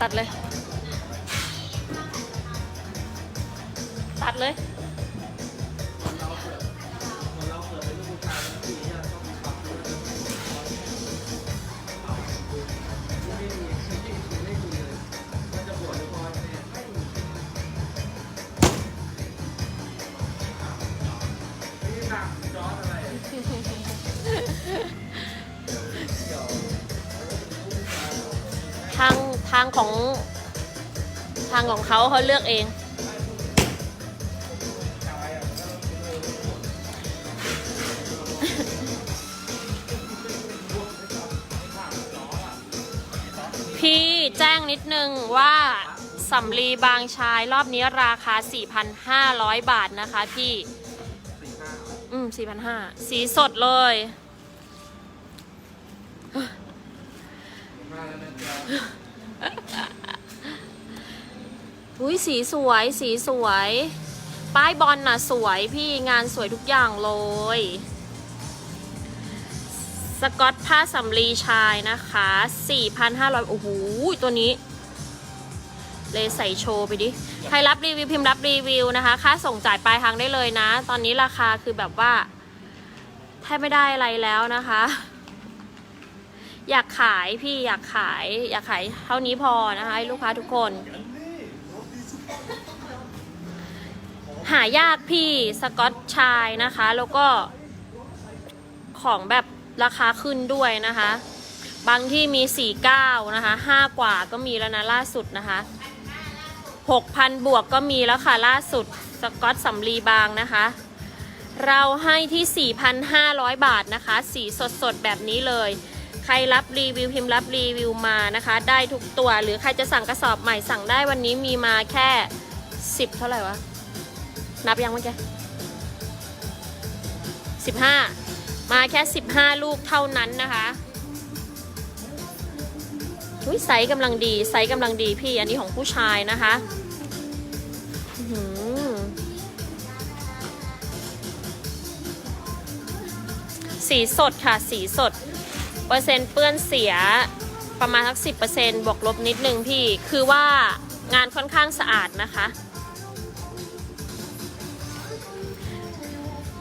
ตัดเลย ตัดเลยทาง ทางของทางของเขาเขาเลือกเอง พี่แจ้งนิดนึงว่าสำลีบางชายรอบนี้ราคา 4,500 บาทนะคะพี่อืม4,500 สีสดเลย อุ้ยสีสวยสีสวย ป้ายบอลน่ะสวยพี่งานสวยทุกอย่างเลย สกอตผ้าสำลีชายนะคะ 4,500 โอ้โห ตัวนี้ เลยใส่โชว์ไปดิ ใครรับรีวิวพิมพ์รับรีวิวนะคะ ค่าส่งจ่ายปลายทางได้เลยนะ ตอนนี้ราคาคือแบบว่า แทบไม่ได้อะไรแล้วนะคะ อยากขายพี่อยากขาย อยากขายเท่านี้พอนะคะให้ลูกค้าทุกคน หายากพี่สกอตชายนะคะ แล้วก็ของแบบราคาขึ้นด้วยนะคะ บางที่มี 49 นะคะ 5 กว่าก็มีแล้วนะล่าสุดนะคะ 6,000 บวกก็มีแล้วค่ะ ล่าสุดสกอตสำลีบางนะคะ เราให้ที่ 4,500 บาทนะคะ สีสดๆ แบบนี้เลย ใครรับรีวิวพิมพ์รับรีวิวมานะคะ ได้ทุกตัว หรือใครจะสั่งกระสอบใหม่สั่งได้วันนี้มีมาแค่ 10 เท่าไหร่วะ นับยังเมื่อกี้15มาแค่ 15 ลูกเท่านั้นนะคะอุ้ยไซส์กำลังดีไซส์กำลังดีพี่อันนี้ของผู้ชายนะคะสีสดค่ะ สีสด เปอร์เซ็นต์เปื้อนเสียประมาณสักสิบเปอร์เซ็นต์บวกลบนิดนึงพี่ คือว่างานค่อนข้างสะอาดนะคะ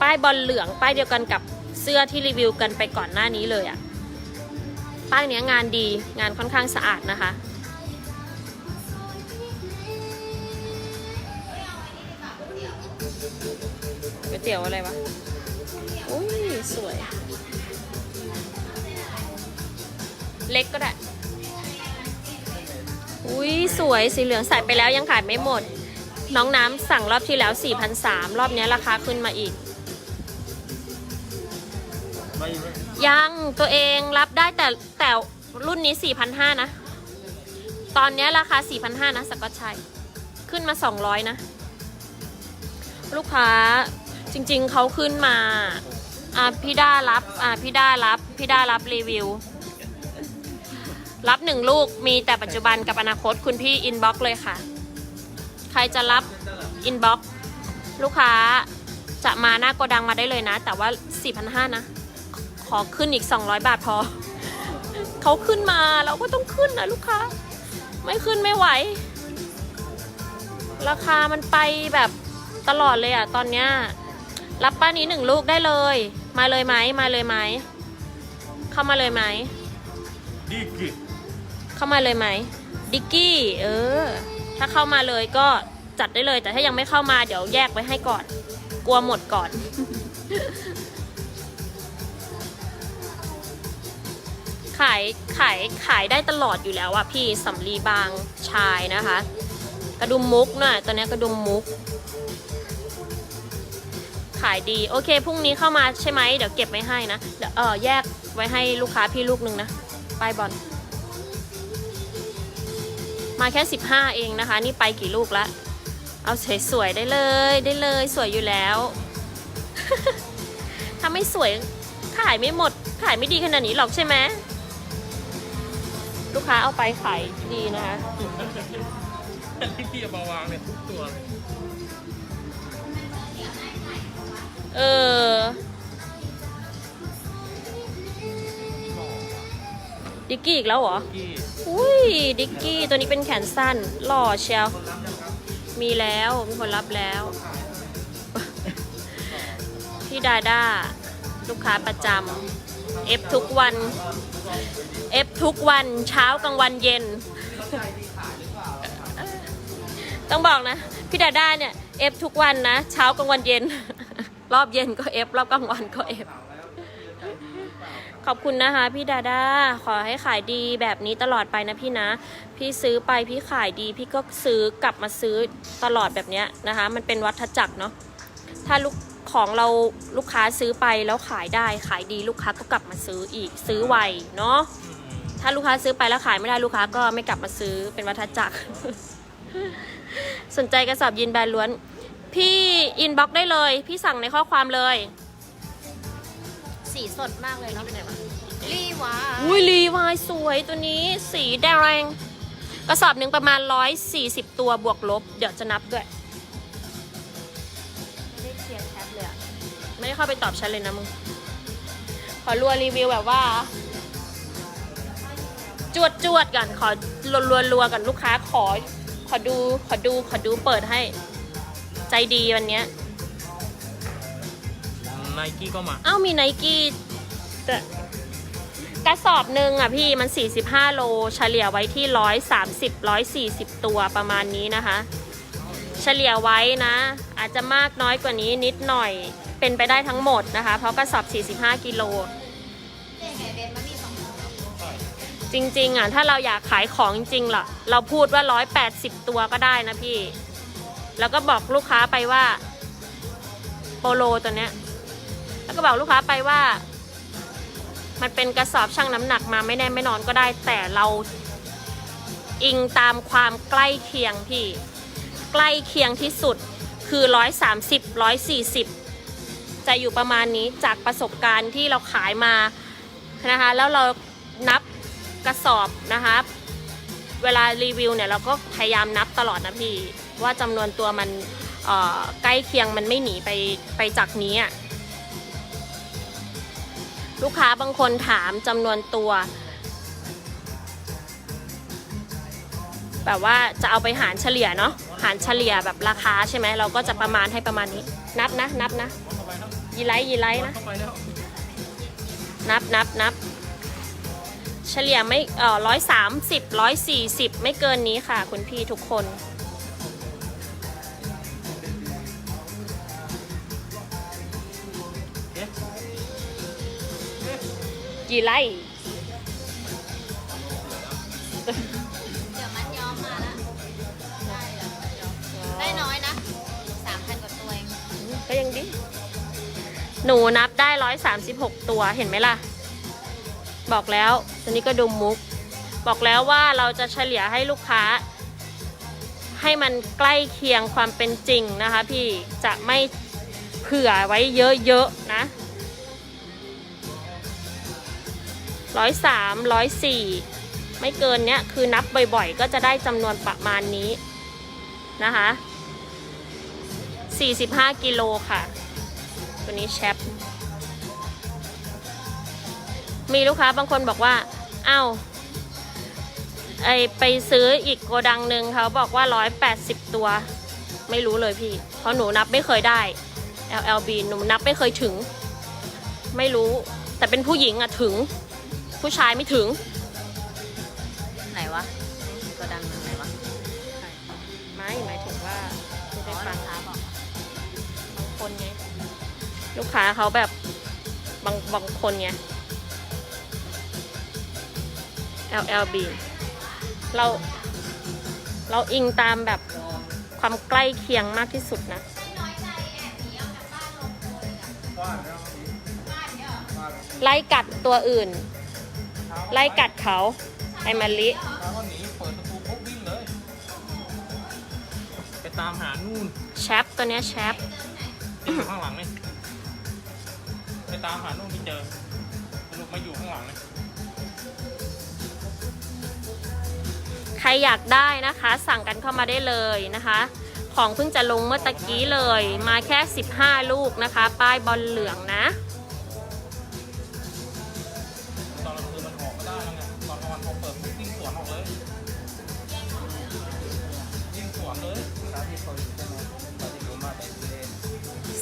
ป้ายบอลเหลืองป้ายเดียวกันกับเสื้อที่รีวิวกันไปก่อนหน้านี้เลยอะป้ายเนี้ยงานดีงานค่อนข้างสะอาดนะคะ ก๋วยเตี๋ยวอะไรวะ อุ้ยสวย เล็กก็ได้ อุ้ยสวยสีเหลืองใส่ไปแล้วยังขายไม่หมด น้องน้ำสั่งรอบที่แล้ว4,300รอบนี้ราคาขึ้นมาอีก ยังตัวเองรับได้แต่แต่รุ่นนี้ 4,500 นะ ตอนนี้ราคา 4,500 นะสกอตชัย ขึ้นมา 200 นะ ลูกค้าจริงๆเขาขึ้นมา อ่าพี่ด้ารับ อ่าพี่ด้ารับ พี่ด้ารับรีวิว รับหนึ่งลูกมีแต่ปัจจุบันกับอนาคตคุณพี่อินบ็อกเลยค่ะ ใครจะรับอินบ็อกลูกค้าจะมาหน้าโกดังมาได้เลยนะ แต่ว่า 4,500นะ ขอขึ้นอีก 200 บาทพอ เขาขึ้นมาเราก็ต้องขึ้นนะลูกค้า ไม่ขึ้นไม่ไหว ราคามันไปแบบตลอดเลยอะตอนเนี้ยรับป้านี้หนึ่งลูกได้เลย มาเลยไหมมาเลยไหมเข้ามาเลยไหมดีกิ เข้ามาเลยไหมดิกกี้ เออ ถ้าเข้ามาเลยก็จัดได้เลย แต่ถ้ายังไม่เข้ามาเดี๋ยวแยกไว้ให้ก่อน กลัวหมดก่อน ขายขายขายได้ตลอดอยู่แล้วอะพี่สำลีบางชายนะคะ กระดุมมุกน่ะตอนนี้กระดุมมุก ขายดี โอเคพรุ่งนี้เข้ามาใช่ไหมเดี๋ยวเก็บไว้ให้นะเดี๋ยวเออแยกไว้ให้ลูกค้าพี่ลูกหนึ่งนะป้ายบอล มาแค่ 15 เองนะคะ นี่ไปกี่ลูกละ เอาสวยๆได้เลยได้เลยสวยอยู่แล้ว ถ้าไม่สวยขายไม่หมด ขายไม่ดีขนาดนี้หรอกใช่ไหมลูกค้าเอาไปขายดีนะคะที่พี่เอามาวางเนี่ยทุกตัวเลยเออ ดิกกี้อีกแล้วเหรอ กี้อุ้ยดิกกี้ตัวนี้เป็นแขนสั้น หล่อเชียว มีแล้วมีคนรับแล้ว พี่ดาด้าลูกค้าประจำเอฟทุกวันเอฟทุกวันเช้ากลางวันเย็น ต้องบอกนะ พี่ดาด้าเนี่ยเอฟทุกวันนะ เช้ากลางวันเย็น รอบเย็นก็เอฟรอบกลางวันก็เอฟ ขอบคุณนะคะพี่ดาดาขอให้ขายดีแบบนี้ตลอดไปนะพี่นะ พี่ซื้อไปพี่ขายดี พี่ก็ซื้อกลับมาซื้อตลอดแบบเนี้ยนะคะ มันเป็นวัฏจักรเนาะถ้าลูกของเราลูกค้าซื้อไปแล้วขายได้ขายดีลูกค้าก็กลับมาซื้ออีกซื้อไวเนาะถ้าลูกค้าซื้อไปแล้วขายไม่ได้ลูกค้าก็ไม่กลับมาซื้อเป็นวัฏจักร สนใจกระสอบยีนแบรนด์ล้วน พี่อินบ็อกได้เลย พี่สั่งในข้อความเลย สีสดมากเลยเนาะ วะรีวาอุ้ยรีวายสวยตัวนี้สีแดง กระสอบหนึ่งประมาณ 140 ตัวบวกลบ เดี๋ยวจะนับด้วย ไม่ได้เคลียร์แชทเลยอะไม่ได้เข้าไปตอบแชทเลยนะมึง ขอรัวรีวิวแบบว่า จวดจวดๆกัน ขอรัวรัวรัวๆกันลูกค้าขอ ขอดู ขอดู ขอดูเปิดให้ ใจดีวันเนี้ยไนกี้ก็มาอ้าวมีไนกี้แต่ กระสอบหนึ่งอะพี่มัน 45 โล เฉลี่ยไว้ที่ 130 140 ตัวประมาณนี้นะคะ เฉลี่ยไว้นะ อาจจะมากน้อยกว่านี้นิดหน่อยเป็นไปได้ทั้งหมดนะคะ เพราะกระสอบ 45 กิโลเจ๊ไงเบนมันมีสองจริงๆอะถ้าเราอยากขายของจริงๆล่ะเราพูดว่า 180 ตัวก็ได้นะพี่ แล้วก็บอกลูกค้าไปว่าโปโลตัวเนี้ย แล้วก็บอกลูกค้าไปว่า มันเป็นกระสอบชั่งน้ำหนักมาไม่แน่ไม่นอนก็ได้ แต่เราอิงตามความใกล้เคียงพี่ ใกล้เคียงที่สุดคือ 130 140 จะอยู่ประมาณนี้จากประสบการณ์ที่เราขายมานะคะ แล้วเรานับกระสอบนะคะเวลารีวิวเนี่ยเราก็พยายามนับตลอดนะพี่ ว่าจำนวนตัวมันใกล้เคียงมันไม่หนีไปไปจากนี้อะ ลูกค้าบางคนถามจำนวนตัว แบบว่าจะเอาไปหารเฉลี่ยเนาะหารเฉลี่ยแบบราคาใช่ไหมเราก็จะประมาณให้ประมาณนี้ นับนะนับนะเข้าไปแล้วยีไลยีไลนะนับนับนับเฉลี่ยไม่เอ่อร้อยสามสิบร้อยสี่สิบไม่เกินนี้ค่ะ คุณพี่ทุกคน กี่ไร่เดี๋ยวมันย้อมมาละได้เดี๋ยวมันย้อมได้น้อยนะสามพันกว่าตัวเองก็ยังดี หนูนับได้ร้อยสามสิบหกตัวเห็นไหมล่ะ บอกแล้วตัวนี้ก็ดูมุก บอกแล้วว่าเราจะเฉลี่ยให้ลูกค้า ให้มันใกล้เคียงความเป็นจริงนะคะ พี่จะไม่เผื่อไว้เยอะๆนะ ร้อยสามร้อยสี่ไม่เกินเนี้ยคือนับบ่อยๆ ก็จะได้จำนวนประมาณนี้นะคะ45กิโลค่ะ ตัวนี้แชปมีลูกค้าบางคนบอกว่าอ้าวไอไปซื้ออีกโกดังหนึ่งเขาบอกว่า 180 ตัว ไม่รู้เลยพี่ เพราะหนูนับไม่เคยได้ LLB หนูนับไม่เคยถึง ไม่รู้ แต่เป็นผู้หญิงอะถึง ผู้ชายไม่ถึง ไหนวะตัวดังตรงไหนวะไม่หมายถึงว่าไม่ได้ฟังค้าบอกบางคนไง ลูกค้าเขาแบบบางบางคนไง LLB เรา เราอิงตามแบบความใกล้เคียงมากที่สุดนะไล่กัดตัวอื่น ไล่กัดเขาไอ้มะลิถ้าวันนี้เปิดประตูปุ๊บวิ่งเลย ไปตามหานู่นแชปตัวเนี้ยแชปที่อยู่ข้างหลังนี่ไปตามหานู่นที่เจอสรุปมาอยู่ข้างหลังเลยใครอยากได้นะคะ สั่งกันเข้ามาได้เลยนะคะ ของเพิ่งจะลงเมื่อตะกี้เลย มาแค่ 15 ลูกนะคะ ป้ายบอลเหลืองนะ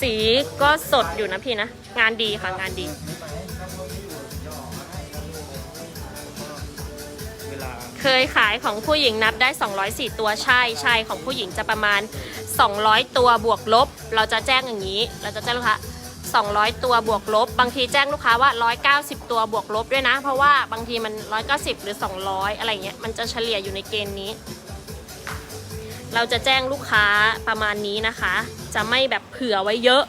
สีก็สดอยู่นะพี่นะ งานดีค่ะงานดี เคยขายของผู้หญิงนับได้ 204 ตัวใช่ใช่ของผู้หญิงจะประมาณ 200 ตัวบวกลบ เราจะแจ้งอย่างนี้ เราจะแจ้งลูกค้า200 ตัวบวกลบ บางทีแจ้งลูกค้าว่า 190 ตัวบวกลบด้วยนะ เพราะว่าบางทีมัน 190 หรือ 200 อะไรเงี้ยมันจะเฉลี่ยอยู่ในเกณฑ์นี้ เราจะแจ้งลูกค้าประมาณนี้นะคะ จะไม่แบบเผื่อไว้เยอะ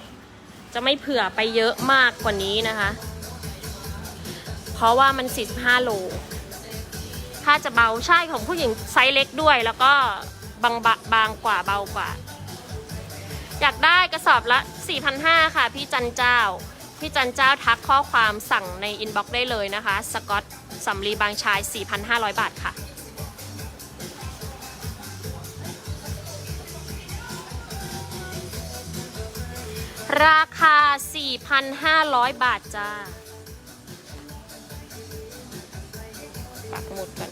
จะไม่เผื่อไปเยอะมากกว่านี้นะคะ เพราะว่ามัน 45 โล ถ้าจะเบาใช่ของผู้หญิงไซส์เล็กด้วย แล้วก็บางบะบางกว่าเบากว่า อยากได้กระสอบละ 4,500 ค่ะ พี่จันเจ้า พี่จันเจ้าทักข้อความสั่งในอินบ็อกซ์ได้เลยนะคะ สกอตสำลีบางชาย 4,500 บาทค่ะ ราคา 4,500 บาทจ้าปักหมุดกัน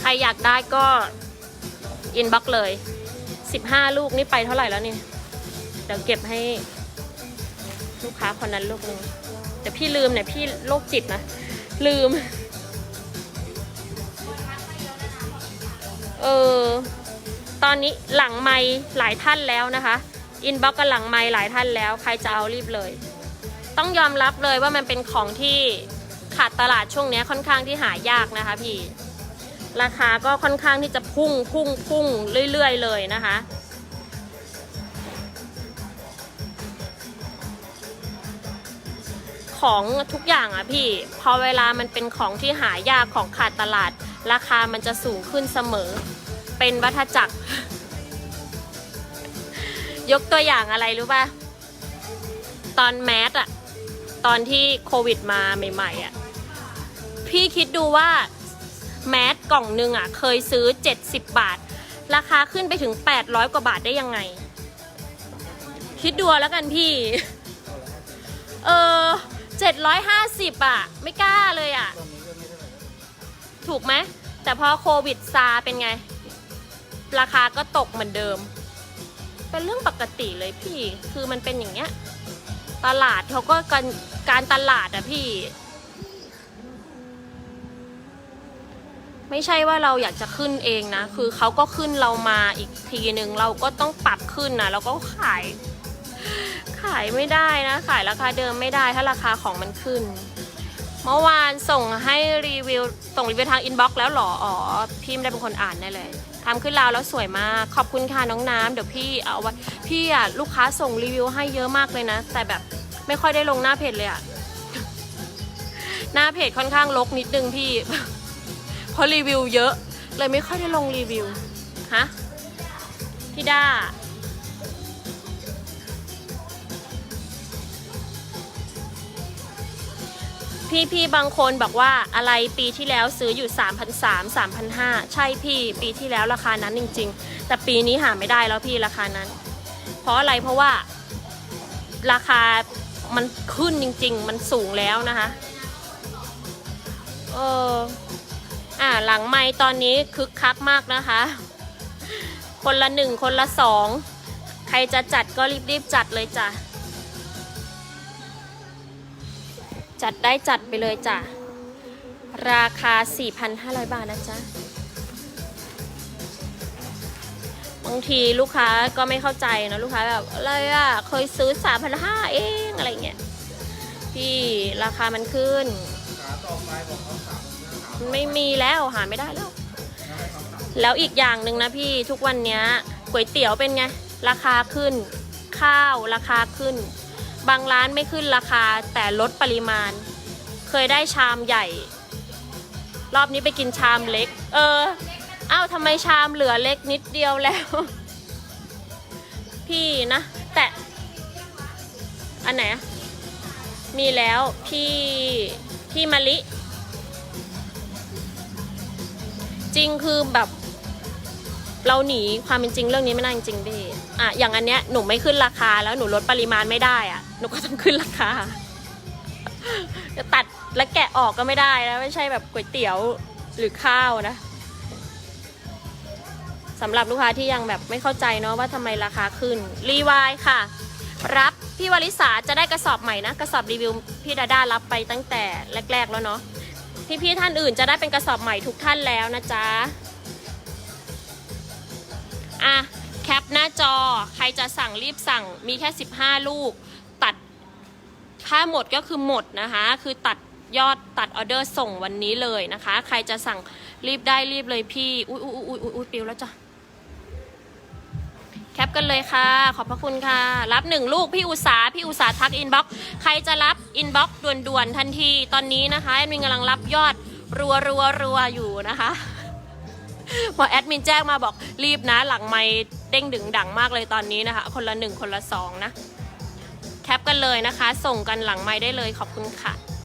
ใครอยากได้ก็ อินบ็อกเลย 15 ลูกนี่ไปเท่าไหร่แล้วนี่ เดี๋ยวเก็บให้ลูกค้าคนนั้นลูกนึง แต่พี่ลืมเนี่ยพี่โรคจิตนะ ลืม เออ ตอนนี้หลังไม่หลายท่านแล้วนะคะ อินบ็อกกันหลังไม่หลายท่านแล้ว ใครจะเอารีบเลย ต้องยอมรับเลยว่ามันเป็นของที่ขาดตลาดช่วงนี้ค่อนข้างที่หายากนะคะพี่ ราคาก็ค่อนข้างที่จะพุ่งพุ่งพุ่งเรื่อยๆเลยนะคะ ของทุกอย่างอะพี่ พอเวลามันเป็นของที่หายากของขาดตลาด ราคามันจะสูงขึ้นเสมอ เป็นวัฏจักร ยกตัวอย่างอะไรรู้ป่ะ ตอนแมสอะตอนที่โควิดมาใหม่ๆอะพี่คิดดูว่าแมสกล่องหนึ่งอะเคยซื้อ 70 บาท ราคาขึ้นไปถึง 800 กว่าบาทได้ยังไง คิดดูแล้วกันพี่ 750อะ ไม่กล้าเลยอะไม่เท่าไหร่ะถูกไหม แต่พอโควิดซาเป็นไง ราคาก็ตกเหมือนเดิม เป็นเรื่องปกติเลยพี่ คือมันเป็นอย่างเงี้ย ตลาดเขาก็การการตลาดอะพี่ ไม่ใช่ว่าเราอยากจะขึ้นเองนะ คือเขาก็ขึ้นเรามาอีกทีหนึ่งเราก็ต้องปรับขึ้นนะเราก็ขายายไม่ได้นะขายราคาเดิมไม่ได้ถ้าราคาของมันขึ้น เมื่อวานส่งให้รีวิวส่งรีวิวทางอินบ็อกซ์แล้วหรออ๋อพี่ไม่ได้เป็นคนอ่านได้เลยทำขึ้นแล้วแล้วสวยมากขอบคุณค่ะน้องน้ำเดี๋ยวพี่เอาไว้พี่อะลูกค้าส่งรีวิวให้เยอะมากเลยนะ แต่แบบไม่ค่อยได้ลงหน้าเพจเลยอะหน้าเพจค่อนข้างรกนิดนึงพี่เพราะรีวิวเยอะ เลยไม่ค่อยได้ลงรีวิวฮะพี่ด้า พี่พี่บางคนบอกว่าอะไรปีที่แล้วซื้ออยู่ 3,300 3,500 ใช่พี่ปีที่แล้วราคานั้นจริง ๆ แต่ปีนี้หาไม่ได้แล้วพี่ราคานั้น เพราะอะไรเพราะว่าราคามันขึ้นจริง ๆ มันสูงแล้วนะคะเอออ่าหลังไม้ตอนนี้คึกคักมากนะคะ คนละหนึ่งคนละสองใครจะจัดก็รีบๆจัดเลยจ้ะ จัดได้จัดไปเลยจ้ะ ราคา 4,500 บาทนะจ๊ะ บางทีลูกค้าก็ไม่เข้าใจนะลูกค้าแบบอะไรอะเคยซื้อ 3,500 เองอะไรเงี้ยพี่ราคามันขึ้นมันไม่มีแล้วหาไม่ได้แล้ว แล้วอีกอย่างหนึ่งนะพี่ทุกวันเนี้ยก๋วยเตี๋ยวเป็นไง ราคาขึ้น ข้าวราคาขึ้น บางร้านไม่ขึ้นราคาแต่ลดปริมาณ เคยได้ชามใหญ่ รอบนี้ไปกินชามเล็ก เออเอ้าวทำไมชามเหลือเล็กนิดเดียวแล้ว พี่นะ แต่อันไหน มีแล้วพี่พี่มะลิ จริงคือแบบ เราหนีความเป็นจริงเรื่องนี้ไม่ได้จริงพี่อะอย่างอันเนี้ยหนูไม่ขึ้นราคาแล้วหนูลดปริมาณไม่ได้อะ หนูก็ต้องขึ้นราคาจะตัดและแกะออกก็ไม่ได้นะ ไม่ใช่แบบก๋วยเตี๋ยวหรือข้าวนะสำหรับลูกค้าที่ยังแบบไม่เข้าใจเนาะว่าทำไมราคาขึ้น รีวายค่ะ รับพี่วลิสาจะได้กระสอบใหม่นะ กระสอบรีวิวพี่ดาด้ารับไปตั้งแต่แรก ๆ แล้วเนาะพี่ๆท่านอื่นจะได้เป็นกระสอบใหม่ทุกท่านแล้วนะจ๊ะอะแคปหน้าจอใครจะสั่งรีบสั่งมีแค่ 15 ลูก ถ้าหมดก็คือหมดนะคะ คือตัดยอดตัดออเดอร์ส่งวันนี้เลยนะคะ ใครจะสั่งรีบได้รีบเลยพี่ อุ้ยอุ้ยอุ้ยอุ้ยอุ้ยปิวแล้วจ้ะ แคปกันเลยค่ะ ขอบพระคุณค่ะ รับหนึ่งลูกพี่อุสาพี่อุสาทักอินบ็อกใครจะรับอินบ็อกด่วนๆทันที ตอนนี้นะคะแอดมินกำลังรับยอดรัวรัวรัวอยู่นะคะพอแอดมินแจ้งมาบอกรีบนะหลังไม่เด้งดึงดังมากเลยตอนนี้นะคะ คนละหนึ่งคนละสองนะ แคปกันเลยนะคะ ส่งกันหลังไม้ได้เลยขอบคุณค่ะ